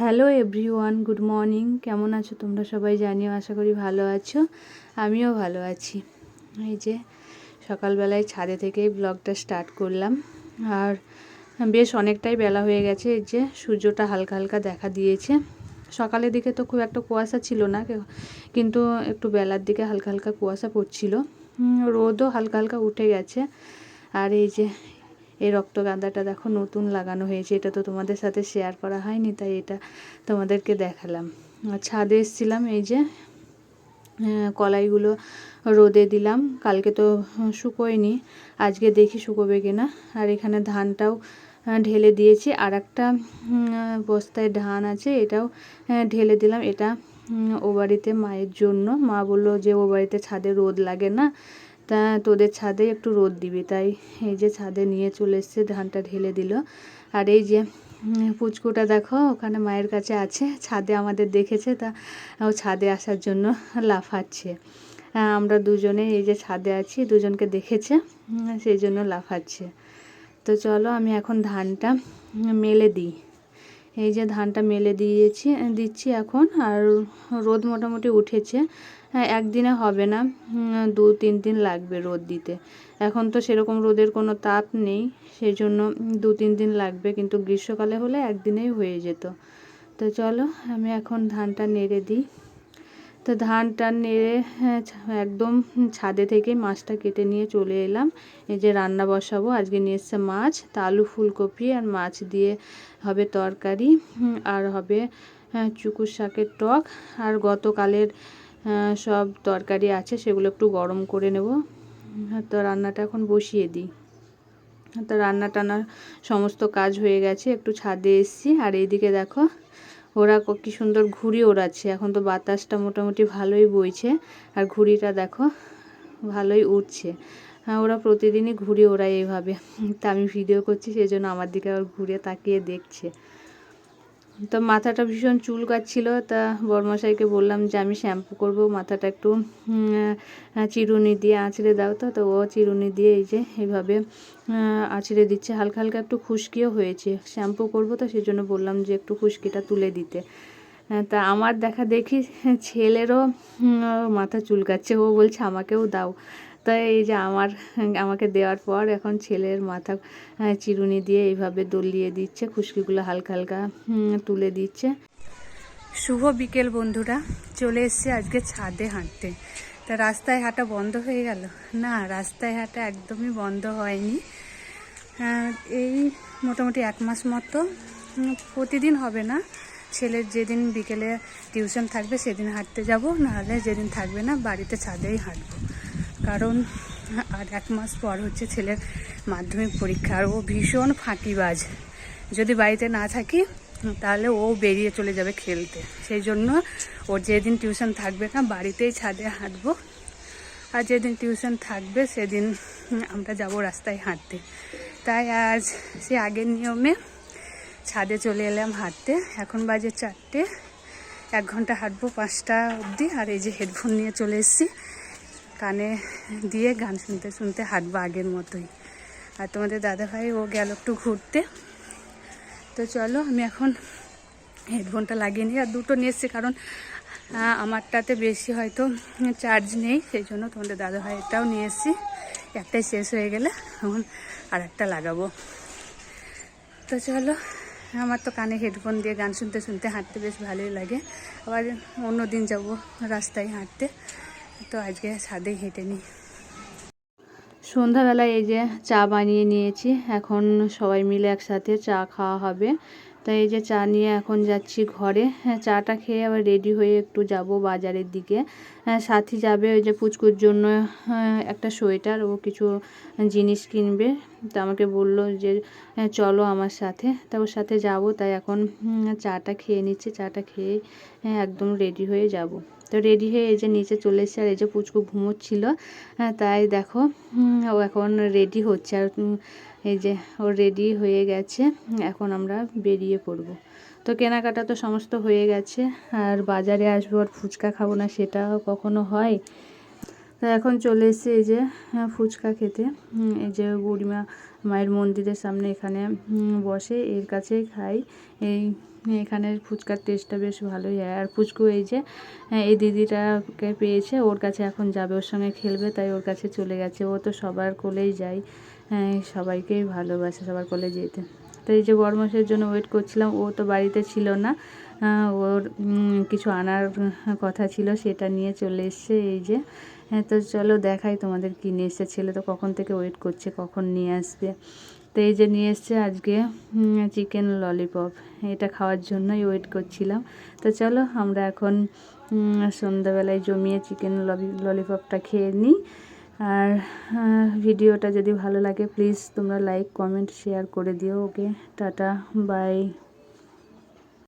Hello everyone, good morning. কেমন আছো তোমরা সবাই? জানিও, আশা করি ভালো আছো। আমিও ভালো আছি। এই যে সকালবেলায় ছাদে থেকেই ব্লগটা স্টার্ট করলাম। আর বেশ অনেকটাই বেলা হয়ে গেছে। এই যে সূর্যটা হালকা হালকা দেখা দিয়েছে। সকালের দিকে তো খুব একটা কুয়াশা ছিল না কিন্তু একটু বেলার দিকে হালকা হালকা কুয়াশা পড়ছিল। রোদও হালকা হালকা উঠে গেছে। আর এই যে এই রক্তগাঁদাটা দেখো নতুন লাগানো হয়েছে। এটা তো তোমাদের সাথে শেয়ার করা হয়নি, তাই এটা তোমাদেরকে দেখালাম। ছাদে এসেছিলাম, এই যে কলাইগুলো রোদে দিলাম। কালকে তো শুকোয়নি, আজকে দেখি শুকোবে কিনা। আর এখানে ধানটাও ঢেলে দিয়েছি। আর একটা বস্তায় ধান আছে, এটাও ঢেলে দিলাম। এটা ও বাড়িতে মায়ের জন্য। মা বলল যে ও বাড়িতে ছাদে রোদ লাগে না। তা তোদের ছাদে একটু রোদ দিবি, তাই এই যে ছাদে নিয়ে চলে এসছে, ধানটা ঢেলে দিল। আর এই যে পুচকুটা দেখো, ওখানে মায়ের কাছে আছে, ছাদে আমাদের দেখেছে, তা ও ছাদে আসার জন্য লাফাচ্ছে। আমরা দুজনে এই যে ছাদে আছি, দুজনকে দেখেছে সেই জন্য লাফাচ্ছে। তো চলো আমি এখন ধানটা মেলে দিই। এই যে ধানটা মেলে দিয়েছি, দিচ্ছি এখন আর রোদ মোটামুটি উঠেছে। হ্যাঁ একদিনে হবে না দু, তিন দিন লাগবে রোদ দিতে। এখন তো সেরকম রোদের কোনো তাপ নেই সেই জন্য দু, তিন দিন লাগবে, কিন্তু গ্রীষ্মকালে হলে একদিনেই হয়ে যেত। তো চলো, আমি এখন ধানটা নেড়ে দিই। তো ধান টান নেড়ে হ্যাঁ, একদম ছাদে থেকে মাছটা কেটে নিয়ে চলে এলাম। এই যে রান্না বসাবো আজকে নিয়ে এসছে মাছ তা আলু ফুলকপি আর মাছ দিয়ে হবে তরকারি আর হবে হ্যাঁ, চুকুর শাকের টক। আর গতকালের সব তরকারি আছে সেগুলো একটু গরম করে নেব। তো রান্নাটা এখন বসিয়ে দিই। তো রান্না টান্না সমস্ত কাজ হয়ে গেছে একটু ছাদে এসছি। আর এইদিকে দেখো ওরা কি সুন্দর ঘুড়ি ওড়াচ্ছে। এখন তো বাতাসটা মোটামুটি ভালোই বইছে। আর ঘুড়িটা দেখো, ভালোই উঠছে হ্যাঁ ওরা প্রতিদিনই ঘুরে ওড়ায় এইভাবে। তা আমি ভিডিও করছি সেই জন্য আমার দিকে আবার ঘুরে তাকিয়ে দেখছে। তো মাথাটা ভীষণ চুল কাটছিল, তা বরমশাইকে বললাম যে আমি শ্যাম্পু করব, মাথাটা একটু চিরুনি দিয়ে আঁচড়ে দাও তো তো ও চিরুনি দিয়ে এই যে এইভাবে আঁচড়ে দিচ্ছে। হালকা হালকা একটু খুশকিও হয়েছে। শ্যাম্পু করব তো সেই জন্য বললাম যে একটু খুশকিটা তুলে দিতে। তা আমার দেখা দেখি ছেলেরও মাথা চুলকাচ্ছে ও বলছে আমাকেও দাও। তাই এই যে আমার, আমাকে দেওয়ার পর এখন ছেলের মাথা চিরুনি দিয়ে এইভাবে দলিয়ে দিচ্ছে, খুশকিগুলো হালকা হালকা তুলে দিচ্ছে। শুভ বিকেল বন্ধুরা, চলে এসছে আজকে ছাদে হাঁটতে। তা রাস্তায় হাঁটা বন্ধ হয়ে গেল? না, রাস্তায় হাঁটা একদমই বন্ধ হয়নি। এই মোটামুটি এক মাস মতো প্রতিদিন হবে না। ছেলের যেদিন বিকেলে টিউশন থাকবে, সেদিন হাঁটতে যাব, নাহলে যেদিন থাকবে না, বাড়িতে ছাদেই হাঁটবো। কারণ আর এক মাস পর হচ্ছে ছেলের মাধ্যমিক পরীক্ষা আর ও ভীষণ ফাঁকিবাজ। যদি বাড়িতে না থাকি, তাহলে ও বেরিয়ে চলে যাবে খেলতে। সেই জন্য ওর যেদিন টিউশন থাকবে না, বাড়িতেই ছাদে হাঁটবো। আর যেদিন টিউশন থাকবে, সেদিন আমরা যাব রাস্তায় হাঁটতে। তাই আজ সে আগের নিয়মে ছাদে চলে এলাম হাঁটতে। এখন বাজে চারটে, এক ঘণ্টা হাঁটবো পাঁচটা অবধি। আর এই যে হেডফোন নিয়ে চলে এসেছি। কানে দিয়ে গান শুনতে শুনতে হাঁটবো আগের মতোই। আর তোমাদের দাদাভাই ও গেল একটু ঘুরতে। তো চলো, আমি এখন হেডফোনটা লাগিয়ে নিই। আর দুটো নিয়ে এসছি কারণ আমারটাতে বেশি হয়তো চার্জ নেই, সেই জন্য তোমাদের দাদাভাই এটাও নিয়ে এসছি। একটাই শেষ হয়ে গেলে এখন আর একটা লাগাবো। তো চলো, আমার তো কানে হেডফোন দিয়ে গান শুনতে শুনতে হাঁটতে বেশ ভালোই লাগে। আবার অন্য দিন যাব রাস্তায় হাঁটতে। তো আজকে ছাদে হেঁটে নিই সন্ধ্যাবেলায় এই যে চা বানিয়ে নিয়েছি এখন সবাই মিলে একসাথে চা খাওয়া হবে। তাই এই যে চা নিয়ে এখন যাচ্ছি ঘরে। হ্যাঁ চাটা খেয়ে আবার রেডি হয়ে একটু যাব বাজারের দিকে। হ্যাঁ সাথী যাবে ওই যে পুচকুর জন্য হ্যাঁ, একটা সোয়েটার ও কিছু জিনিস কিনবে। তা আমাকে বলল যে চলো আমার সাথে। তা ওর সাথে যাব তাই এখন চাটা খেয়ে নিচ্ছি। চাটা খেয়ে একদম রেডি হয়ে যাব। তো রেডি হয়ে এই যে নিচে চলে এসছে আর এই যে পুচকু ঘুমোচ্ছিল হ্যাঁ তাই দেখো ও এখন রেডি হচ্ছে আর এই যে ও রেডি হয়ে গেছে, এখন আমরা বেরিয়ে পড়ব। তো কেনাকাটা তো সমস্ত হয়ে গেছে, আর বাজারে আসব আর ফুচকা খাব না সেটা কখনো হয়। তা এখন চলে এসেছে এই যে ফুচকা খেতে এই যে বুড়িমা মায়ের মন্দিরের সামনে এখানে বসে এর কাছেই খাই, এই এখানের ফুচকার টেস্টটা বেশ ভালোই হয়। আর ফুচকু এই যে হ্যাঁ, এই দিদিটাকে পেয়েছে ওর কাছে এখন যাবে ওর সঙ্গে খেলবে তাই ওর কাছে চলে গেছে। ও তো সবার কোলেই যায়। হ্যাঁ, সবাইকেই ভালোবাসে সবার কোলে যেতে। তো এই যে বরমাসের জন্য ওয়েট করছিলাম ও তো বাড়িতে ছিল না। ওর কিছু আনার কথা ছিল সেটা নিয়ে চলে এসছে এই যে। হ্যাঁ তো চলো দেখাই তোমাদের কী নিয়ে এসছে। ছেলে তো কখন থেকে ওয়েট করছে কখন নিয়ে আসবে। তো এই যে নিয়ে এসছে আজকে চিকেন ললিপপ এটা খাওয়ার জন্যই ওয়েট করছিলাম। তো চলো আমরা এখন সন্ধ্যাবেলায় জমিয়ে চিকেন ললিপপটা খেয়ে নিই। আর ভিডিওটা যদি ভালো লাগে প্লিজ তোমরা লাইক কমেন্ট শেয়ার করে দিও ওকে টাটা বাই